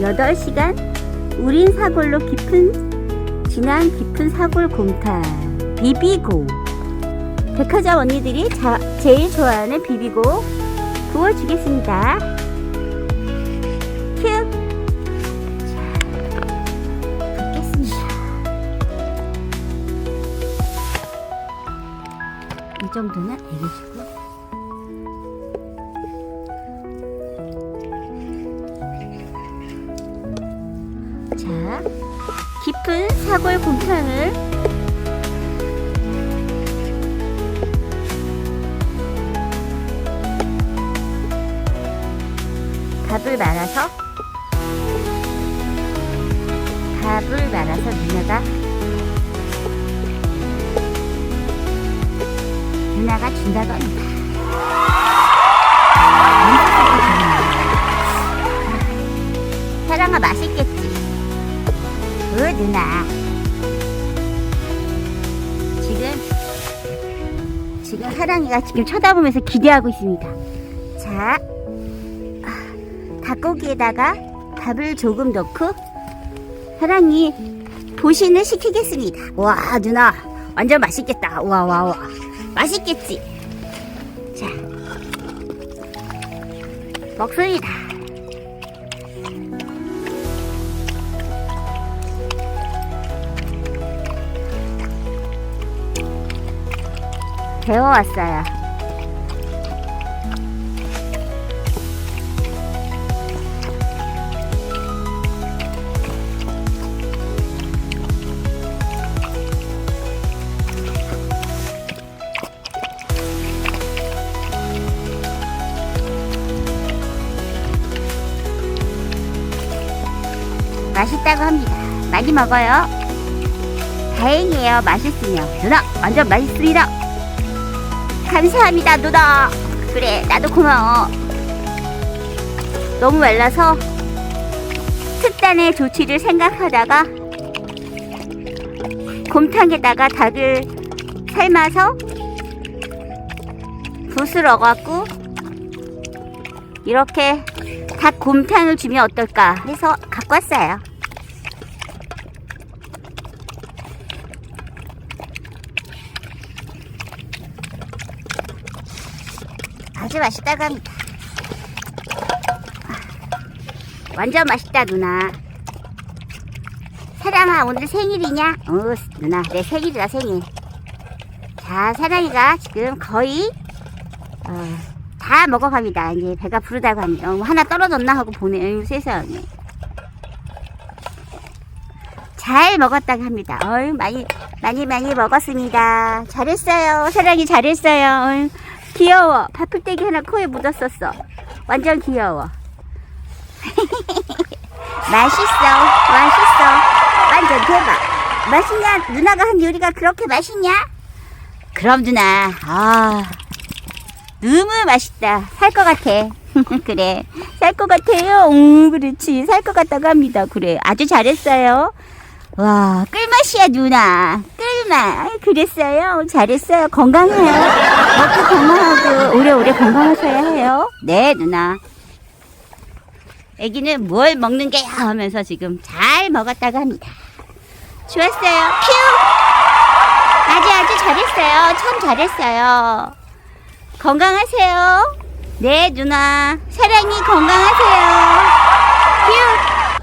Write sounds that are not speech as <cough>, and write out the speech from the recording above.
8시간 우린 사골로 깊은 진한 깊은 사골 곰탕 비비고. 백화점 언니들이 자, 제일 좋아하는 비비고 구워주겠습니다. 큐. 자, 붓겠습니다. 이 정도는 알려주고 자, 깊은 사골 곰탕을 밥을 말아서 밥을 말아서 누나가 누나가 준다고 합니다. 사랑아? 어 누나. 지금 지금 하랑이가 지금 쳐다보면서 기대하고 있습니다. 자 아, 닭고기에다가 밥을 조금 넣고 하랑이 도신을 시키겠습니다. 와 누나 완전 맛있겠다. 와와 와. 맛있겠지? 자 먹습니다 배워왔어요. 맛있다고 합니다. 많이 먹어요. 다행이에요. 맛있으면. 누나, 완전 맛있습니다. 감사합니다 누나. 그래 나도 고마워. 너무 말라서 특단의 조치를 생각하다가 곰탕에다가 닭을 삶아서 붓을 얻어갖고 이렇게 닭 곰탕을 주면 어떨까 해서 갖고 왔어요 아주 맛있다고 합니다. 완전 맛있다 누나. 사랑아 오늘 생일이냐? 어 누나 내 생일이다 생일. 자 사랑이가 지금 거의 어, 다 먹어갑니다. 이제 배가 부르다고 합니다. 어, 하나 떨어졌나 하고 보네요 세상에. 잘 먹었다고 합니다. 어유 많이 많이 많이 먹었습니다. 잘했어요. 사랑이 잘했어요. 어이, 귀여워. 파풀떼기 하나 코에 묻었었어. 완전 귀여워. <laughs> 맛있어. 맛있어. 완전 대박. 맛있냐? 누나가 한 요리가 그렇게 맛있냐? 그럼 누나. 아. 너무 맛있다. 살 것 같아. <laughs> 그래. 살 것 같아요. 음, 그렇지. 살 것 같다고 합니다. 그래. 아주 잘했어요. 와, 꿀맛이야, 누나. 꿀맛. 그랬어요. 잘했어요. 건강해요. 먹고 건강하고, 오래오래 건강하셔야 해요. 네, 누나. 애기는 뭘 먹는 게야 하면서 지금 잘 먹었다고 합니다. 좋았어요. 큐! 아주 아주 잘했어요. 참 잘했어요. 건강하세요. 네, 누나. 사랑이 건강하세요. 큐!